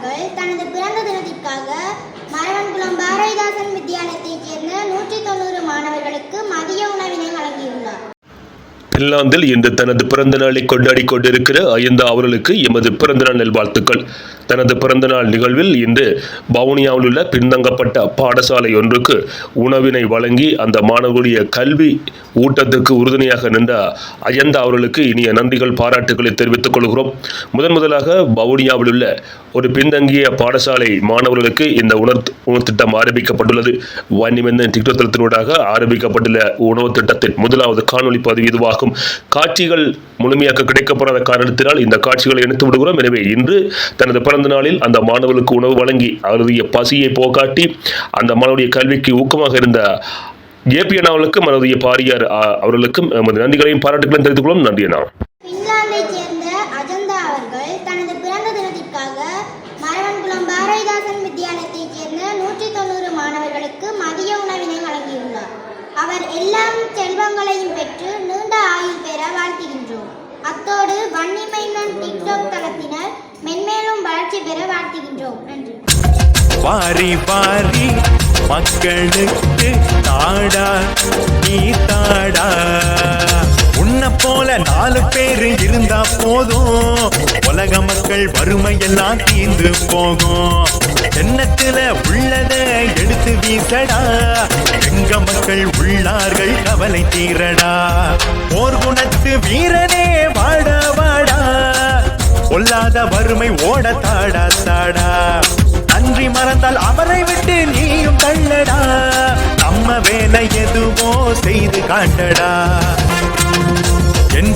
அவர்கள் தனது பிறந்த தினத்திற்காக மரவன்குளம் பாரதிதாசன் வித்தியாலயத்தைச் சேர்ந்த நூற்றி தொண்ணூறு மாணவர்களுக்கு மதிய பின்லாந்தில் இன்று தனது பிறந்த நாளை கொண்டாடி கொண்டிருக்கிற அயந்தா அவர்களுக்கு எமது பிறந்தநாள் நல்வாழ்த்துக்கள். தனது பிறந்தநாள் நிகழ்வில் இன்று பவுனியாவில் உள்ள பின்தங்கப்பட்ட பாடசாலை ஒன்றுக்கு உணவினை வழங்கி அந்த மாணவர்களுடைய கல்வி ஊட்டத்துக்கு உறுதுணையாக நின்ற அயந்தா அவர்களுக்கு இனிய நன்றிகள் பாராட்டுகளை தெரிவித்துக் கொள்கிறோம். முதன் முதலாக வவுனியாவில் உள்ள ஒரு பின்தங்கிய பாடசாலை மாணவர்களுக்கு இந்த உணர் உணவு திட்டம் ஆரம்பிக்கப்பட்டுள்ளது. வன்னிமெந்த திட்டத்தினூடாக ஆரம்பிக்கப்பட்டுள்ள உணவு திட்டத்தின் முதலாவது காணொளி பதிவு இதுவாகும். இருக்கும். காட்சிகள் முழுமையாக கிடைக்கப்படாத காரணத்தினால் இந்த காட்சிகளை இணைத்து விடுகிறோம். எனவே இன்று தனது பிறந்த நாளில் அந்த மாணவர்களுக்கு உணவு வழங்கி அவருடைய பசியை போக்காட்டி அந்த மாணவருடைய கல்விக்கு ஊக்கமாக இருந்த ஜேபி அண்ணாவுக்கும் அவருடைய பாரியார் அவர்களுக்கும் எமது நன்றிகளையும் பாராட்டுகளையும் தெரிந்து கொள்ளும் நன்றி அண்ணா. மாணவர்களுக்கு மதிய உணவினை வழங்கியுள்ளார். அவர் எல்லாம் செல்வங்களையும் பெற்று ஆயுள் பெற வாழ்த்துகின்றோம். அத்தோடு வன்னிமைந்தன் டிக்டாக் தளத்தினர் மென்மேலும் வளர்ச்சி பெற வாழ்த்துகின்றோம். நன்றி. வாரி வாரி மக்களுக்கு தாடா நீ தாடா. உன்னை போல நாலு பேரு இருந்தா போதும். உலக மக்கள் வறுமையெல்லாம் தீர்ந்து போகும். எண்ணத்துல உள்ளத எடுத்து வீசடா. எங்க மக்கள் உள்ளார்கள் கவலை தீரடா. போர் குணத்து வீரனே வாட வாடா. கொல்லாத வறுமை ஓட தாடா தாடா. நன்றி மறந்தால் அவரை விட்டு நீயும் தள்ளடா. நம்ம வேலை எதுவோ செய்து காட்டடா